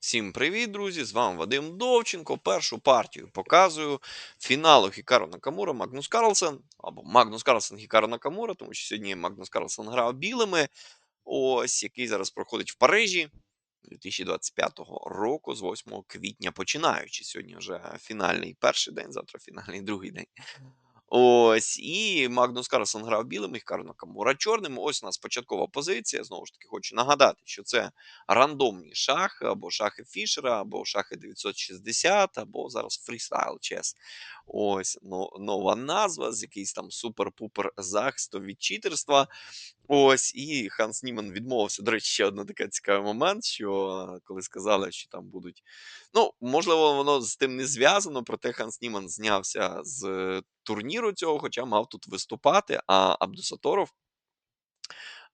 Всім привіт, друзі! З вами Вадим Довченко. Першу партію показую фіналу Хікару Накамура Магнус Карлсен або Магнус Карлсен Хікару Накамура, тому що сьогодні Магнус Карлсен грав білими. Ось який зараз проходить в Парижі 2025 року, з 8 квітня починаючи. Сьогодні вже фінальний перший день, завтра фінальний другий день. Ось, і Магнус Карлсон грав білим, і Карно Камура чорним. Ось у нас початкова позиція. Знову ж таки, хочу нагадати, що це рандомні шахи, або шахи Фішера, або шахи 960, або зараз фрістайл чес. Ось ну, нова назва з якийсь там супер-пупер захисту від читерства. Ось, і Ханс Німан відмовився. До речі, ще один такий цікавий момент, що коли сказали, що там будуть. Ну, можливо, воно з тим не зв'язано, проте Ханс Німан знявся з турніру цього, хоча мав тут виступати, а Абдусаторов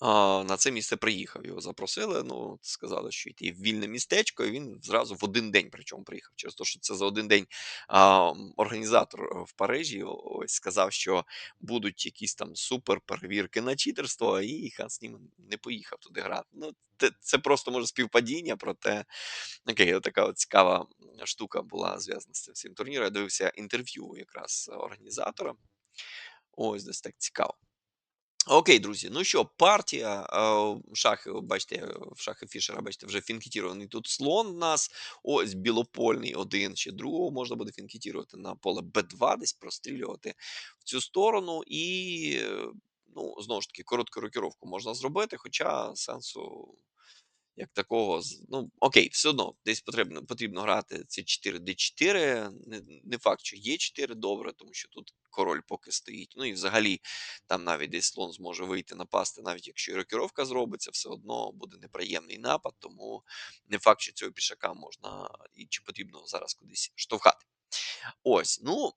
на це місце приїхав. Його запросили. Ну, сказали, що йти в вільне містечко, і він зразу в один день причому приїхав. Через те, що це за один день а, організатор е, в Парижі ось сказав, що будуть якісь там супер перевірки на читерство, і Ханс Німан не поїхав туди грати. Ну, це, це просто може співпадіння, проте окей, така от цікава штука була зв'язана з цим всім турніром. Я дивився інтерв'ю якраз організатора. Ось десь так цікаво. Окей, друзі, ну що, партія шахи, бачите, е, в шахи Фішера, бачите, вже фінкетірований тут слон у нас. Ось білопольний один, чи другого можна буде фінкетірувати на поле Б2, десь прострілювати в цю сторону. І, е, ну, знову ж таки, коротку рокіровку можна зробити, хоча сенсу як такого, ну окей, все одно десь потрібно, потрібно грати ці 4 D4. Не, не факт, що є 4 добре, тому що тут король поки стоїть. Ну і взагалі там навіть десь слон зможе вийти напасти, навіть якщо і рокіровка зробиться, все одно буде неприємний напад, тому не факт, що цього пішака можна і чи потрібно зараз кудись штовхати. Ось, ну.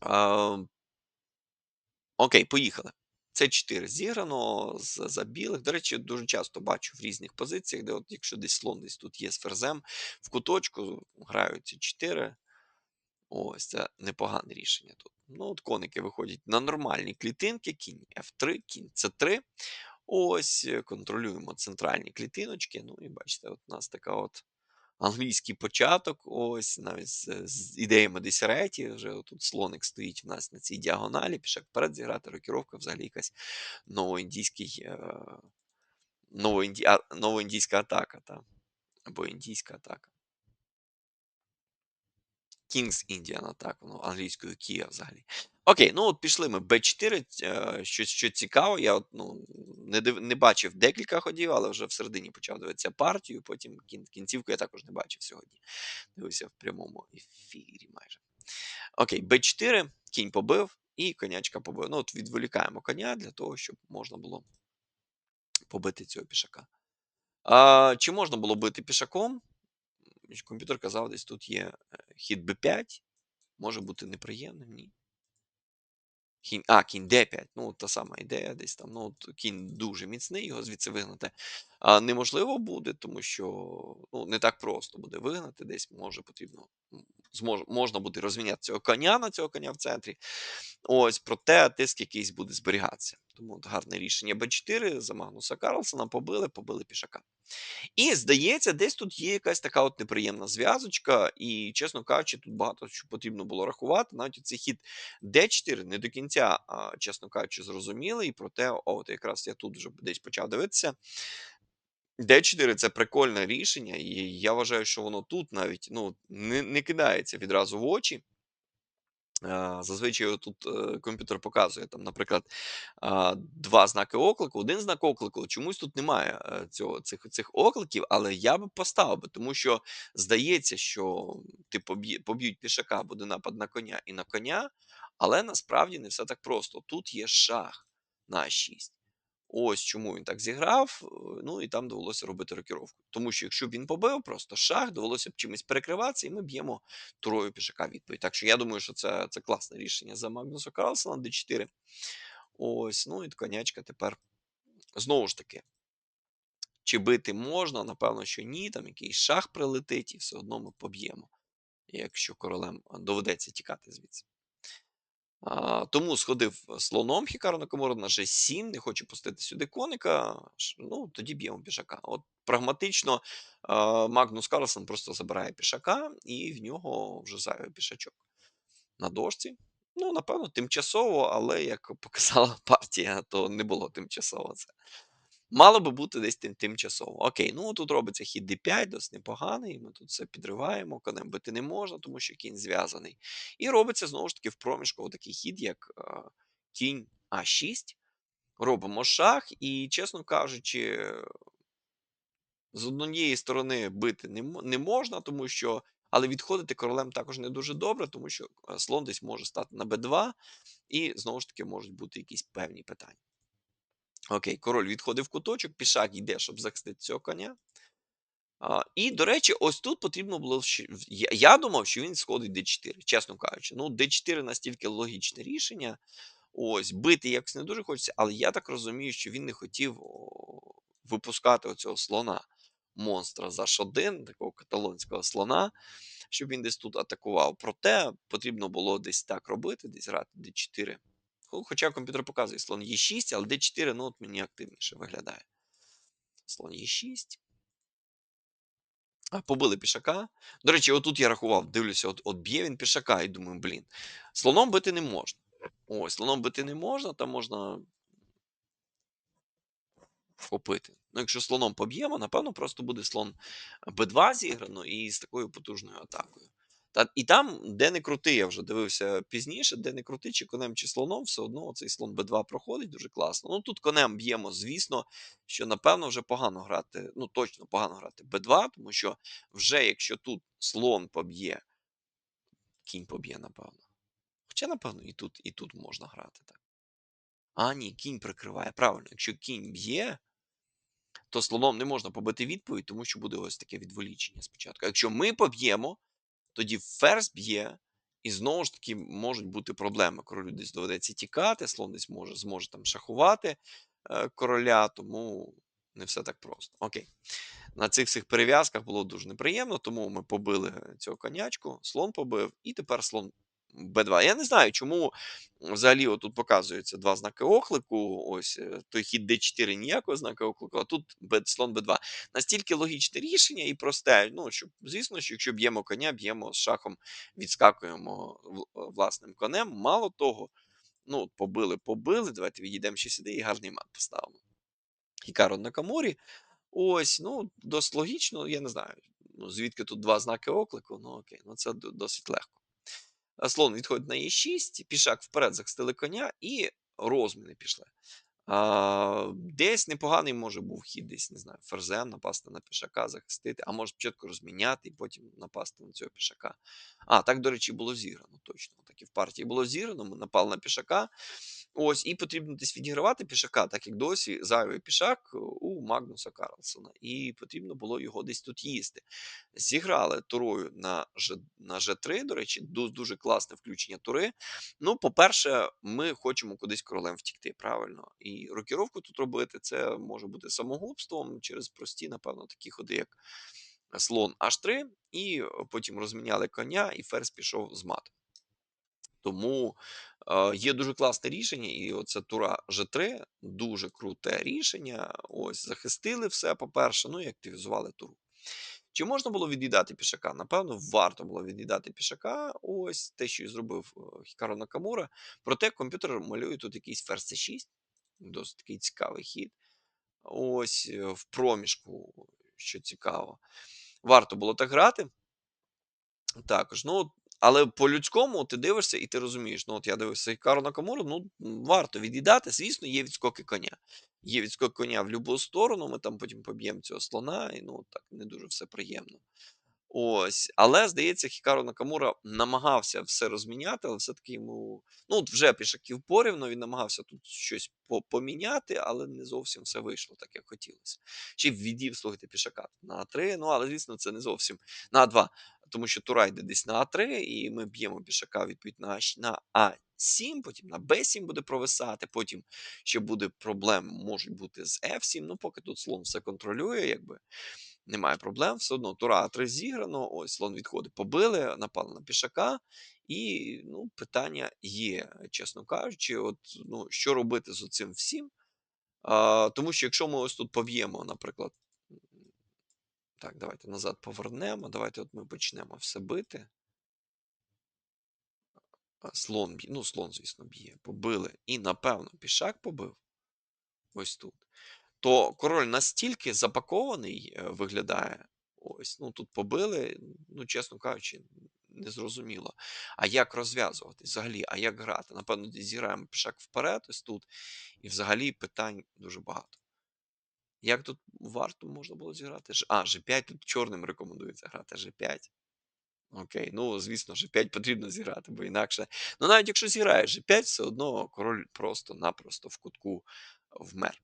А, окей, поїхали. Це 4 зіграно з, за білих. До речі, дуже часто бачу в різних позиціях, де от якщо десь слон десь тут є з ферзем, в куточку грають ці 4. Ось це непогане рішення тут. Ну, от коники виходять на нормальні клітинки, кінь F3, кінь C3. Ось е, контролюємо центральні клітиночки. Ну і бачите, от у нас така от англійський початок. Ось навіть з, з ідеями десереті. Вже тут слоник стоїть у нас на цій діагоналі, пішак вперед зіграти, рокіровка взагалі якась новоіндійський, е, новоінді, новоіндійська атака, та, або індійська атака. King's Indian Attack, ну, англійською Kia взагалі. Окей, ну от пішли ми B4. е, Що, що цікаво, я от, ну, не, див, не бачив декілька ходів, але вже всередині почав дивитися партію. Потім кін, кінцівку я також не бачив сьогодні. Дивився в прямому ефірі майже. Окей, Б4, кінь побив і конячка побив. Ну, от відволікаємо коня для того, щоб можна було побити цього пішака. А, чи можна було бити пішаком? Комп'ютер казав, десь тут є е, хід Б5. Може бути неприємним, ні. Кінь, а, кінь D5. Ну, та сама ідея десь там. Ну, кінь дуже міцний, його звідси вигнати. А неможливо буде, тому що ну, не так просто буде вигнати. Десь може потрібно. Змож, можна буде розміняти цього коня на цього коня в центрі. Ось, проте тиск якийсь буде зберігатися. Тому от гарне рішення Б4 за Магнуса Карлсона побили, побили пішака. І здається, десь тут є якась така от неприємна зв'язочка, і, чесно кажучи, тут багато що потрібно було рахувати. Навіть цей хід D4 не до кінця, чесно кажучи, зрозумілий. Проте, от якраз я тут вже десь почав дивитися. D4 це прикольне рішення, і я вважаю, що воно тут навіть ну, не, не кидається відразу в очі. А, Зазвичай тут е, комп'ютер показує там, наприклад, два знаки оклику, один знак оклику. Чомусь тут немає е, цього цих, цих окликів, але я би поставив тому що здається, що ти поб'є- поб'ють пішака, буде напад на коня і на коня, але насправді не все так просто. Тут є шах на А6. Ось чому він так зіграв. е, Ну і там довелося робити рокіровку. Тому що якщо б він побив, просто шах, довелося б чимось перекриватися, і ми б'ємо турою пішака відповідь. Так що я думаю, що це, це класне рішення за Магнуса Карлсона D4. Ось, ну і конячка тепер знову ж таки. Чи бити можна? Напевно, що ні. Там якийсь шах прилетить, і все одно ми поб'ємо, якщо королем доведеться тікати звідси. Тому сходив слоном Хікаро Накамура на G7, не хочу пустити сюди коника. Ну, тоді б'ємо пішака. От прагматично Магнус Карлсон просто забирає пішака, і в нього вже зайвий пішачок на дошці. Ну, напевно, тимчасово, але як показала партія, то не було тимчасово це. Мало би бути десь тим, тимчасово. Окей, ну тут робиться хід d5, досить непоганий. Ми тут все підриваємо, конем бити не можна, тому що кінь зв'язаний. І робиться знову ж таки в проміжку такий хід, як е, кінь А6. Робимо шах, і, чесно кажучи, з однієї сторони бити не, не можна, тому що. Але відходити королем також не дуже добре, тому що е, слон десь може стати на Б2, і знову ж таки можуть бути якісь певні питання. Окей, король відходив в куточок, пішак йде, щоб захистити цього коня. А, і, до речі, ось тут потрібно було. Я, думав, що він сходить d4, чесно кажучи. Ну, d4 настільки логічне рішення. Ось, бити якось не дуже хочеться, але я так розумію, що він не хотів випускати оцього слона монстра за H1, такого каталонського слона, щоб він десь тут атакував. Проте потрібно було десь так робити, десь грати d4. Хо- Хоча комп'ютер показує слон e6, але d4 ну, от мені активніше виглядає. Слон e6. А, побили пішака. До речі, отут я рахував, дивлюся, от, от б'є він пішака, і думаю, блін, слоном бити не можна. Ось, слоном бити не можна, там можна вхопити. Ну, якщо слоном поб'ємо, напевно, просто буде слон Б2 зіграно і з такою потужною атакою. Та, і там, де не крути, я вже дивився пізніше, де не крути, чи конем, чи слоном, все одно цей слон Б2 проходить дуже класно. Ну тут конем б'ємо, звісно, що напевно вже погано грати, ну точно погано грати Б2, тому що вже якщо тут слон поб'є, кінь поб'є, напевно. Хоча, напевно, і тут, і тут можна грати так. А, ні, кінь прикриває. Правильно, якщо кінь б'є, то слоном не можна побити відповідь, тому що буде ось таке відволічення спочатку. Якщо ми поб'ємо, тоді ферзь б'є, і знову ж таки можуть бути проблеми. Королю десь доведеться тікати, слон десь може, зможе там шахувати е, короля, тому не все так просто. Окей. На цих всіх перев'язках було дуже неприємно, тому ми побили цього конячку, слон побив, і тепер слон Б2. Я не знаю, чому взагалі отут показується два знаки оклику. Ось е, той хід Д4 ніякого знака оклику, а тут слон Б2. Настільки логічне рішення і просте. Ну, що, звісно, що якщо б'ємо коня, б'ємо з шахом, відскакуємо власним конем. Мало того, ну, побили, побили. Давайте відійдемо ще сюди і гарний мат поставимо. Хікаро на каморі. Ось, ну, досить логічно, я не знаю. Ну, звідки тут два знаки оклику, ну окей, ну це досить легко. А Слон відходить на Е6, пішак вперед захистили коня, і розміни пішли. А, десь непоганий може був хід, десь, не знаю, ферзем напасти на пішака, захистити, а може спочатку розміняти і потім напасти на цього пішака. А, так, до речі, було зіграно, точно. Так і в партії було зіграно, ми напали на пішака. Ось, і потрібно десь відігравати пішака, так як досі зайвий пішак у Магнуса Карлсона. І потрібно було його десь тут їсти. Зіграли турою на, Ж, на G3, до речі, ду- дуже класне включення тури. Ну, по-перше, ми хочемо кудись королем втікти, правильно. І рокіровку тут робити це може бути самогубством через прості, напевно, такі ходи, як слон H3, і е, потім розміняли коня, і ферзь пішов з матом. Тому е, є дуже класне рішення, і оце тура G3, дуже круте рішення. Ось захистили все, по-перше, ну і активізували туру. Чи можна було від'їдати пішака? Напевно, варто було від'їдати пішака. Ось те, що і зробив е, Хікаро Накамура. Проте комп'ютер малює тут якийсь ферзь C6. Досить такий цікавий хід. Ось е, в проміжку, що цікаво. Варто було так грати. Також, ну, але по-людському ти дивишся і ти розумієш, ну от я дивився Хікаро Накамуру, ну варто від'їдати. Звісно, є відскоки коня. Є відскок коня в будь-яку сторону, ми там потім поб'ємо цього слона, і ну так не дуже все приємно. Ось, але здається, Хікаро Накамура намагався все розміняти, але все-таки йому. Ну, от вже пішаків порівно, він намагався тут щось поміняти, але не зовсім все вийшло так, як хотілося. Ще й відів, слухайте, пішака на А3, ну але звісно, це не зовсім на А2, тому що Тура йде десь на А3, і ми б'ємо пішака відповідь на, на А7, потім на Б7 буде провисати, потім ще буде проблем, можуть бути з F7. Ну, поки тут слон все контролює, якби. Немає проблем, все одно тура А3 зіграно, ось слон відходить, побили, напали на пішака, і ну, питання є, чесно кажучи, от, ну, що робити з цим всім. А, тому що якщо ми ось тут поб'ємо, наприклад, так, давайте назад повернемо, давайте от ми почнемо все бити. Слон б'є, ну, слон, звісно, б'є, побили. І, напевно, пішак побив. Ось тут. То король настільки запакований е, виглядає. Ось, ну тут побили, ну, чесно кажучи, незрозуміло. А як розв'язувати взагалі, а як грати? Напевно, зіграємо пішак вперед, ось тут. І взагалі питань дуже багато. Як тут варто можна було зіграти? А, G5 тут чорним рекомендується грати G5. Окей, ну звісно, G5 потрібно зіграти, бо інакше. Ну навіть якщо зіграєш G5, все одно король просто-напросто в кутку вмер.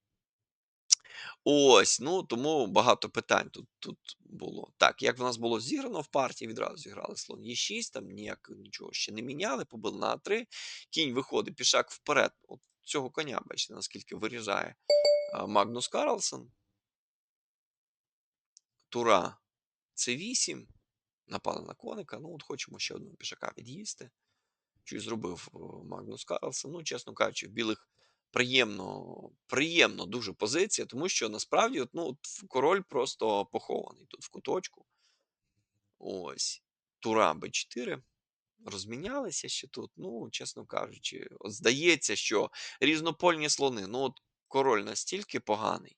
Ось, ну тому багато питань тут, тут було. Так, як в нас було зіграно в партії, відразу зіграли слон Е6, там ніяк нічого ще не міняли, побили на А3. Кінь виходить, пішак вперед. От цього коня, бачите, наскільки вирізає Магнус Карлсон. Тура С8. Напали на коника. Ну, от хочемо ще одного пішака від'їсти. Що зробив Магнус Карлсон. Ну, чесно кажучи, в білих приємно, приємно дуже позиція, тому що насправді от, ну, от король просто похований тут в куточку. Ось. Тура Б4. Розмінялися ще тут. Ну, чесно кажучи, от здається, що різнопольні слони. Ну, от король настільки поганий.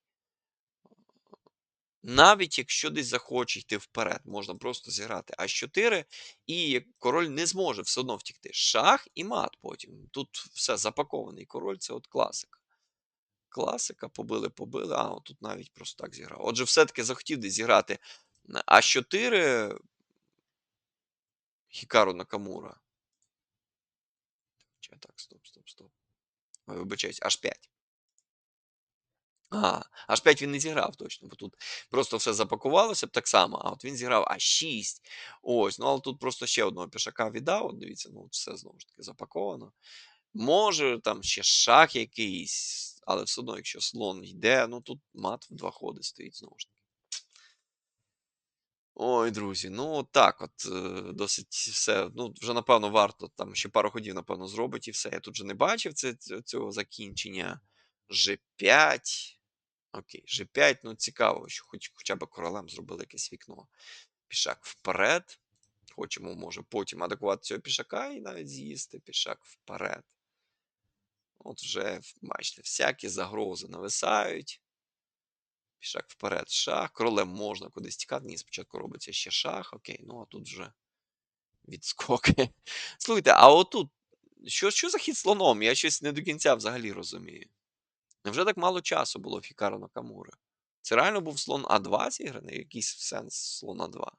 Навіть якщо десь захоче йти вперед, можна просто зіграти А4, і король не зможе все одно втікти. Шах і мат потім. Тут все запакований король, це от класика. Класика, побили, побили. А, от тут навіть просто так зіграв. Отже, все-таки захотів десь зіграти А4 Хікару Накамура. Так, стоп, стоп, стоп. Вибачаюсь, H5. А, H5 він не зіграв точно, бо тут просто все запакувалося б так само, а от він зіграв А6. Ось, ну але тут просто ще одного пішака віддав. От дивіться, ну все знову ж таки запаковано. Може, там ще шах якийсь, але все одно, якщо слон йде, ну тут мат в два ходи стоїть знову ж таки. Ой, друзі, ну так от е, досить все. Ну, вже напевно варто там ще пару ходів, напевно, зробить і все. Я тут вже не бачив це, цього закінчення. G5. Окей, G5, ну цікаво, що хоч, хоча б королем зробили якесь вікно. Пішак вперед. Хочемо, може, потім атакувати цього пішака і навіть з'їсти пішак вперед. От вже, бачите, всякі загрози нависають. Пішак вперед, шах. Королем можна кудись тікати. Ні, спочатку робиться ще шах. Окей, ну а тут вже відскоки. Слухайте, а отут, що, що за хід слоном? Я щось не до кінця взагалі розумію. Невже так мало часу було в Хікару Накамури? Це реально був слон А2 зіграний? Якийсь сенс слона 2?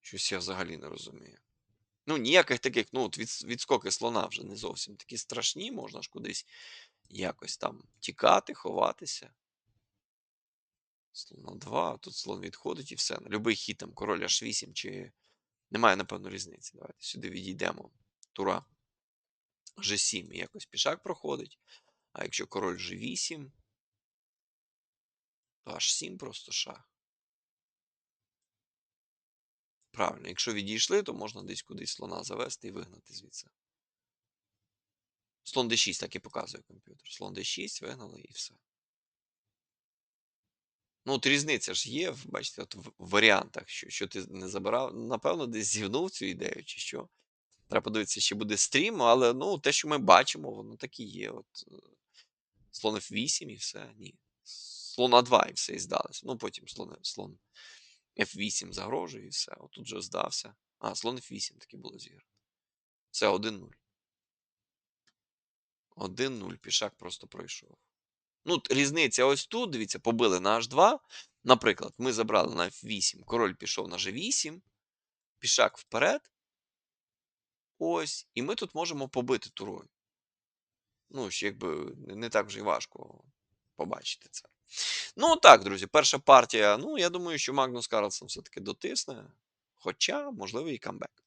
Щось я взагалі не розумію. Ну, ніяких таких, ну, от від, відскоки слона вже не зовсім такі страшні, можна ж кудись якось там тікати, ховатися. Слон 2, тут слон відходить і все. Любий хід там король H8 чи. Немає, напевно, різниці. Давайте сюди відійдемо. Тура G7 і якось пішак проходить. А якщо король G8, то H7 просто шах. Правильно, якщо відійшли, то можна десь кудись слона завести і вигнати звідси. Слон D6 так і показує комп'ютер. Слон D6 вигнали і все. Ну, от різниця ж є, бачите, от в варіантах, що, що ти не забирав. Напевно, десь зівнув цю ідею, чи що. Треба подивитися, ще буде стрім, але ну, те, що ми бачимо, воно так і є. От, е, слон F8 і все. Ні. Слон А2 і все і здалося. Ну, потім слон, слон F8 загрожує і все. От тут вже здався. А, слон F8 таки було зіграно. Це 1-0. 1-0. Пішак просто пройшов. Ну, різниця ось тут, дивіться, побили на H2. Наприклад, ми забрали на F8, король пішов на G8, пішак вперед. Ось. І ми тут можемо побити турою. Ну, ще якби не так вже й важко побачити це. Ну, так, друзі, перша партія. Ну, я думаю, що Магнус Карлсон все-таки дотисне. Хоча, можливо, і камбек.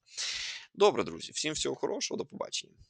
Добре, друзі, всім всього хорошого, до побачення.